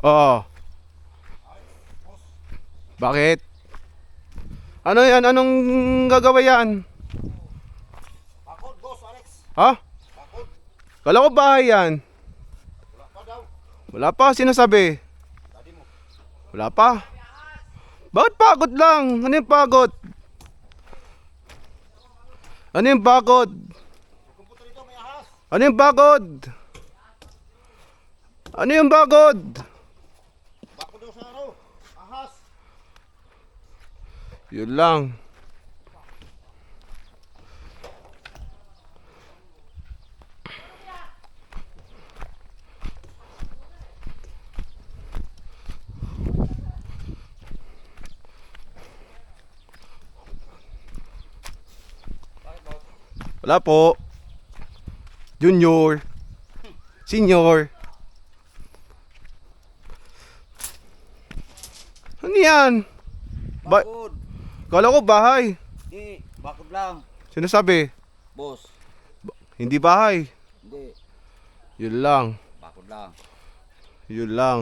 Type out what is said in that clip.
Oo. Bakit? Ano yan? Anong gagawa yan? Bakod, boss, Alex. Ha? Bakod. Kala ko bahay yan. Wala pa daw. Wala pa, sinasabi. Dadi mo. Wala pa. Bakit pagod lang? Ano yung pagod? Ano yung pagod? Ano yung pagod? Ano yung pagod? Bakod daw sa ano. Ahas. Yun lang. Wala po. Junior. Senior. Ano yan? Ba-. Kala ko bahay. Di, bakod lang. Sinasabi, Boss. hindi bahay. Hindi, Yun lang. bakod lang. Yun lang.